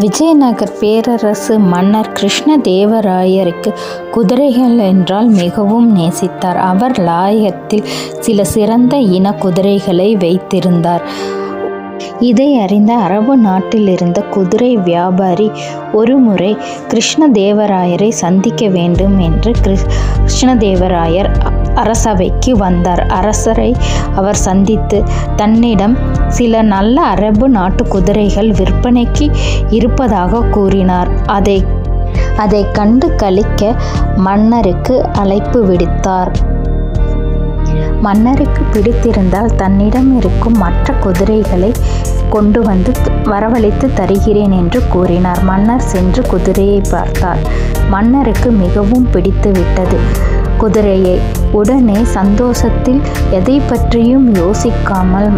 விஜயநகர் பேரரசு மன்னர் கிருஷ்ணதேவராயருக்கு குதிரைகள் என்றால் மிகவும் நேசித்தார். அவர் லாயத்தில் சில சிறந்த இன குதிரைகளை வைத்திருந்தார். இதை அறிந்த அரபு நாட்டிலிருந்த குதிரை வியாபாரி ஒருமுறை கிருஷ்ணதேவராயரை சந்திக்க வேண்டும் என்று கிருஷ்ணதேவராயர் அரசவைக்கு வந்தார். அரசரை அவர் சந்தித்து தன்னிடம் சில நல்ல அரபு நாட்டு குதிரைகள் விற்பனைக்கு இருப்பதாக கூறினார். அதை அதை கண்டு கழிக்க மன்னருக்கு அழைப்பு விடுத்தார். மன்னருக்கு பிடித்திருந்தால் தன்னிடம் இருக்கும் மற்ற குதிரைகளை கொண்டு வந்து வரவழைத்து தருகிறேன் என்று கூறினார். மன்னர் சென்று குதிரையை பார்த்தார். மன்னருக்கு மிகவும் பிடித்து விட்டது குதிரையை. உடனே சந்தோஷத்தில் எதை பற்றியும் யோசிக்காமல்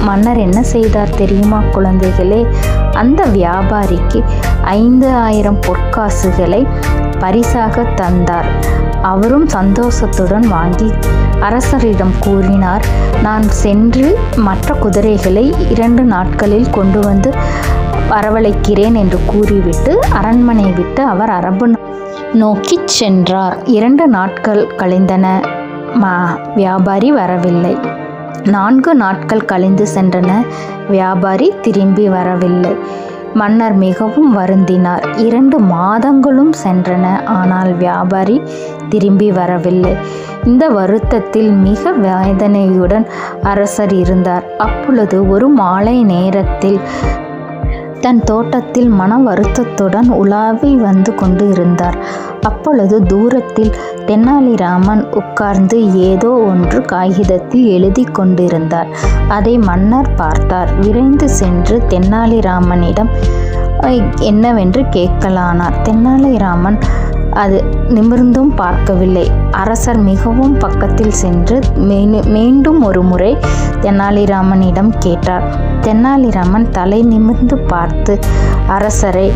மன்னர் என்ன செய்தார் தெரியுமா குழந்தைகளே? அந்த வியாபாரிக்கு ஐந்து ஆயிரம் பொற்காசுகளை பரிசாகத் தந்தார். அவரும் சந்தோஷத்துடன் வாங்கி அரசரிடம் கூறினார் நான் சென்று மற்ற குதிரைகளை இரண்டு நாட்களில் கொண்டு வந்து வரவழைக்கிறேன் என்று கூறிவிட்டு அரண்மனையை விட்டு அவர் அரபு நோக்கிச் சென்றார். இரண்டு நாட்கள் கழிந்தன. வியாபாரி வரவில்லை. நான்கு நாட்கள் கழிந்து சென்றன. வியாபாரி திரும்பி வரவில்லை. மன்னர் மிகவும் வருந்தினார். இரண்டு மாதங்களும் சென்றன. ஆனால் வியாபாரி திரும்பி வரவில்லை. இந்த வருத்தத்தில் மிக வேதனையுடன் அரசர் இருந்தார். அப்பொழுது ஒரு மாலை நேரத்தில் தன் தோட்டத்தில் மன வருத்தத்துடன் உலாவி வந்து கொண்டு இருந்தார். அப்பொழுது தூரத்தில் தெனாலிராமன் உட்கார்ந்து ஏதோ ஒன்று காகிதத்தில் எழுதிக் கொண்டிருந்தார். அதை மன்னர் பார்த்தார். விரைந்து சென்று தெனாலிராமனிடம் என்னவென்று கேட்கலானார். தெனாலிராமன் அது நிமிர்ந்தும் பார்க்கவில்லை. அரசர் மிகவும் பக்கத்தில் சென்று மீண்டும் ஒரு முறை தெனாலிராமனிடம் கேட்டார். தெனாலிராமன் தலை நிமிர்ந்து பார்த்து அரசரை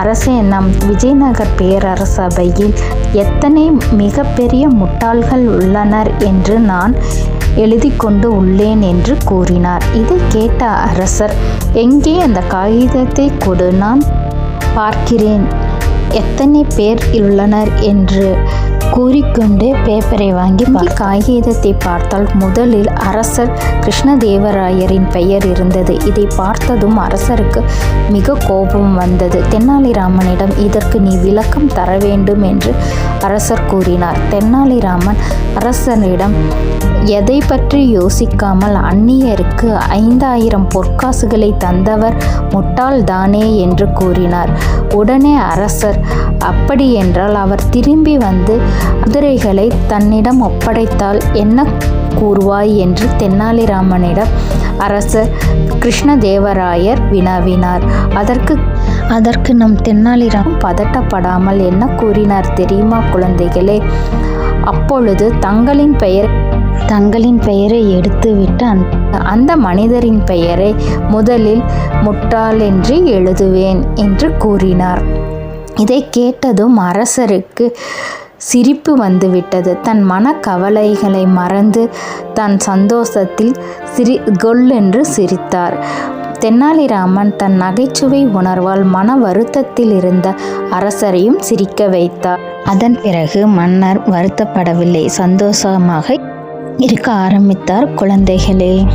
அரசே நம் விஜயநகர் பேரரசபையில் எத்தனை மிகப்பெரிய முட்டாள்கள் உள்ளனர் என்று நான் எழுதிக் கொண்டு உள்ளேன் என்று கூறினார். இதை கேட்ட அரசர் எங்கே அந்த காகிதத்தை கொடு நான் பார்க்கிறேன் எத்தனை பேர் உள்ளனர் என்று கூறிக்கொண்டே பேப்பரை வாங்கி காகிதத்தை பார்த்தால் முதலில் அரசர் கிருஷ்ணதேவராயரின் பெயர் இருந்தது. இதை பார்த்ததும் அரசருக்கு மிக கோபம் வந்தது. தெனாலிராமனிடம் இதற்கு நீ விளக்கம் தர வேண்டும் என்று அரசர் கூறினார். தெனாலிராமன் அரசனிடம் எதை பற்றி யோசிக்காமல் அந்நியருக்கு ஐந்தாயிரம் பொற்காசுகளை தந்தவர் முட்டாள்தானே என்று கூறினார். உடனே அரசர் அப்படியென்றால் அவர் திரும்பி வந்து குதிரைகளை தன்னிடம் ஒப்படைத்தால் என்ன கூறுவாய் என்று தெனாலிராமனிடம் அரசர் கிருஷ்ணதேவராயர் வினவினார். அதற்கு அதற்கு நம் தெனாலிராமன் பதட்டப்படாமல் என்ன கூறினார் தெரியுமா குழந்தைகளே? அப்பொழுது தங்களின் பெயரை தங்களின் பெயரை எடுத்துவிட்டு அந்த மனிதரின் பெயரை முதலில் முட்டாள் என்று எழுதுவேன் என்று கூறினார். இதைக் கேட்டதும் அரசருக்கு சிரிப்பு வந்துவிட்டது. தன் மனக்கவலைகளை மறந்து தன் சந்தோஷத்தில் சிரி கொல்லென்று சிரித்தார். தெனாலிராமன் தன் நகைச்சுவை உணர்வால் மன வருத்தத்தில் இருந்த அரசரையும் சிரிக்க வைத்தார். அதன் பிறகு மன்னர் வருத்தப்படவில்லை. சந்தோஷமாக இருக்க ஆரம்பித்தார். குழந்தைகளே